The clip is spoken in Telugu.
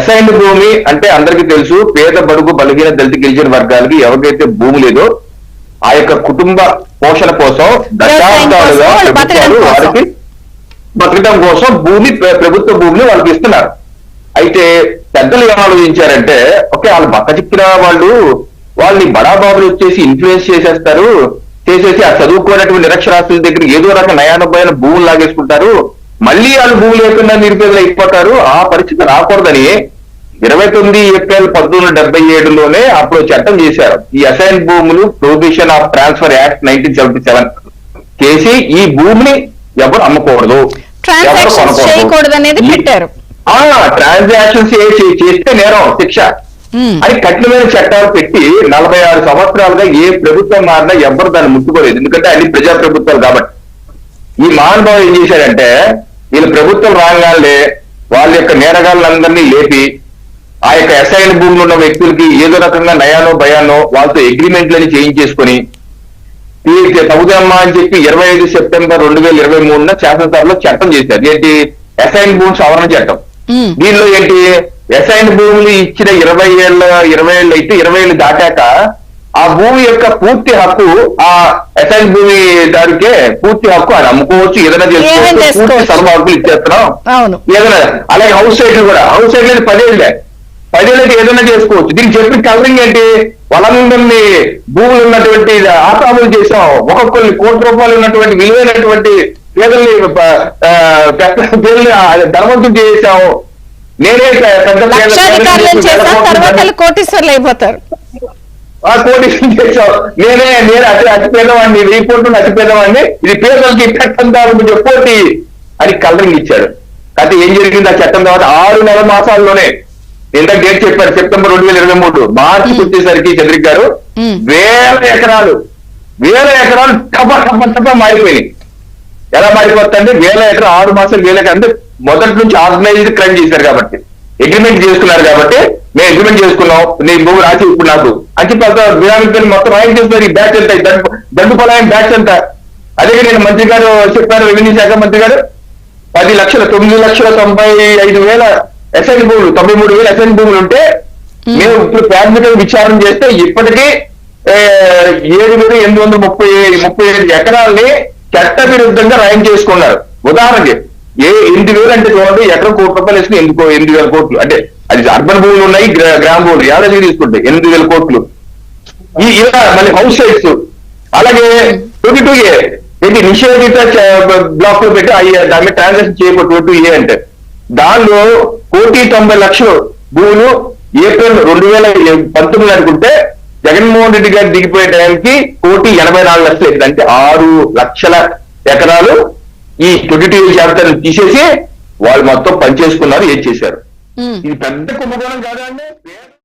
అసైన్డ్ భూమి అంటే అందరికీ తెలుసు పేద బడుగు బలహీన దళిత గిరిజన వర్గాలకి ఎవరికైతే భూమి లేదో ఆ యొక్క కుటుంబ పోషణ కోసం దశాబ్దాలుగా ప్రభుత్వాలు కోసం. వారికి బతకడం కోసం భూమి ప్ర- ప్రభుత్వ భూమిని వాళ్ళకి ఇస్తున్నారు అయితే పెద్దలు ఏం ఆలోచించారంటే ఓకే వాళ్ళు బక్క చిక్కిన వాళ్ళు వాళ్ళని బడాబాబులు వచ్చేసి ఇన్ఫ్లుయెన్స్ చేసేస్తారు చేసేసి ఆ చదువుకోనటువంటి నిరక్షరాస్తుల దగ్గర ఏదో రకం నయానమైన భూములు లాగేసుకుంటారు మళ్ళీ వాళ్ళు భూమి లేకుండా నిరుపేదలు అయిపోతారు ఆ పరిస్థితి రాకూడదని ఇరవై తొమ్మిది ఏప్రిల్ పంతొమ్మిది వందల డెబ్బై ఏడులోనే అప్పుడు చట్టం చేశారు. ఈ అసైన్ భూములు prohibition of transfer act nineteen seventy seven చేసి ఈ భూమిని ఎవరు అమ్మకూడదు. ఎవరు ట్రాన్సాక్షన్స్ కొనకూడదు. చేయకూడదు అనేది ఈ- పెట్టారు. ఆ ట్రాన్సాక్షన్స్ చేస్తే నేరం శిక్ష. అని కఠినమైన చట్టాలు పెట్టి నలభై ఆరు సంవత్సరాలుగా ఏ ప్రభుత్వం మారినా ఎవ్వరు దాన్ని ముట్టుకోలేదు. ఎందుకంటే అన్ని ప్రజా ప్రభుత్వాలు కాబట్టి. ఈ మహానుభావులు ఏం చేశారంటే వీళ్ళ ప్రభుత్వం రాగానే వాళ్ళ యొక్క నేరగాళ్ళందరినీ లేపి ఆ యొక్క అసైన్ భూములు ఉన్న వ్యక్తులకి ఏదో రకంగా నయానో భయానో వాళ్ళతో అగ్రిమెంట్లని చేయించేసుకొని తగుదమ్మా అని చెప్పి ఇరవై ఐదు సెప్టెంబర్ రెండు వేల ఇరవై మూడున శాసనసభలో చట్టం చేశారు. ఏంటి? అసైన్ భూమి సవరణ చట్టం. దీనిలో ఏంటి? అసైన్ భూములు ఇచ్చిన ఇరవై ఏళ్ళ ఇరవై ఏళ్ళు అయితే ఇరవై ఏళ్ళు దాటాక ఆ భూమి యొక్క పూర్తి హక్కు ఆ అసైన్ భూమి దానికే పూర్తి హక్కు ఆయన అమ్ముకోవచ్చు ఏదైనా చేసుకోవచ్చు పూర్తి. సర్వ హక్కులు ఇచ్చేస్తున్నాం. ఏదైనా అలాగే హౌస్ సైట్లు కూడా హౌస్ సైట్లు పదేళ్ళే. పదేళ్ళకి ఏదైనా చేసుకోవచ్చు. దీనికి చెప్పిన కలరింగ్ ఏంటి? వాళ్ళందరినీ భూములు ఉన్నటువంటి ఆక్రమణ చేసాం. ఒక్కొక్కరిని కోటి రూపాయలు ఉన్నటువంటి విలువైనటువంటి పేదల్ని పేదల్ని ధనవంతులు చేసాం. నేనే పెద్ద కోటీశ్వర్లు అయిపోతారు. ఆ కోటి నేనే నేను అతి అతి పేదవాడిని వెయ్యి కోట్లు అతి పేదవాడిని ఇది పేదలకి పెట్టందామని చెప్పోటి అని కలరింగ్ ఇచ్చాడు. అయితే ఏం జరిగింది? ఆ చట్టం తర్వాత ఆరు నెల మాసాల్లోనే ఇంత డేట్ చెప్పారు సెప్టెంబర్ రెండు వేల ఇరవై మూడు మార్చి వచ్చేసరికి చంద్రిక్ గారు. వేల ఎకరాలు వేల ఎకరాలు టప టప టప మారిపోయినాయి. ఎలా మారిపోతుందంటే వేల ఎకరాలు ఆరు మాసాలు వేల ఎకరాలు అంటే మొదటి నుంచి ఆర్గనైజ్డ్ క్రైమ్ చేశారు కాబట్టి అగ్రిమెంట్ చేసుకున్నారు కాబట్టి మేము అగ్రిమెంట్ చేసుకున్నాం నీ భూమి రాసి ఇప్పుడు నాకు. అని చెప్పి అంత విధానం మొత్తం రాయం చేస్తున్నారు ఈ బ్యాచ్ ఎంత దండు పొలాయం బ్యాచ్ ఎంత అదే నేను మంత్రి గారు చెప్పారు రెవెన్యూ శాఖ మంత్రి గారు పది లక్షల తొమ్మిది లక్షల తొంభై ఐదు వేల ఎస్ఎన్ భూములు తొంభై మూడు వేల ఎస్ఎన్ భూములు ఉంటే మేము. ఇప్పుడు ప్రాథమిక విచారణ చేస్తే ఇప్పటికీ ఏడు వేల ఎనిమిది వందల ముప్పై ముప్పై ఐదు ఎకరాల్ని చట్ట విరుద్ధంగా రాయం చేసుకున్నారు. ఉదాహరణకి ఏ ఎనిమిది వేలు అంటే చూడండి ఎకరం కోటి రూపాయలు వేసుకుని ఎందుకో ఎనిమిది వేల కోట్లు? అంటే అది అర్బన్ భూములు ఉన్నాయి గ్రా- గ్రామ భూములు. యావరేజ్ తీసుకుంటే ఎనిమిది వేల కోట్లు. ఈ ఇలా మళ్ళీ హౌస్ సైట్స్ అలాగే ట్వంటీ టూ ఏ ఏంటి నిషేధిత బ్లాక్లో పెట్టి అయ్యి దాని మీద ట్రాన్సాక్షన్ చేయకూడదు ట్వంటీ ఏ అంటే. దానిలో కోటి తొంభై లక్షలు భూములు ఏప్రిల్ రెండు వేల పంతొమ్మిది అనుకుంటే జగన్మోహన్ రెడ్డి గారు దిగిపోయే టైంకి కోటి ఎనభై నాలుగు లక్షలు అంటే ఆరు లక్షల ఎకరాలు ఈ ట్వంటీ టూ జాబితాను తీసేసి వాళ్ళు మొత్తం పనిచేసుకున్నారు ఏం చేశారు. ఇది పెద్ద కుంభకోణం కాదా అండి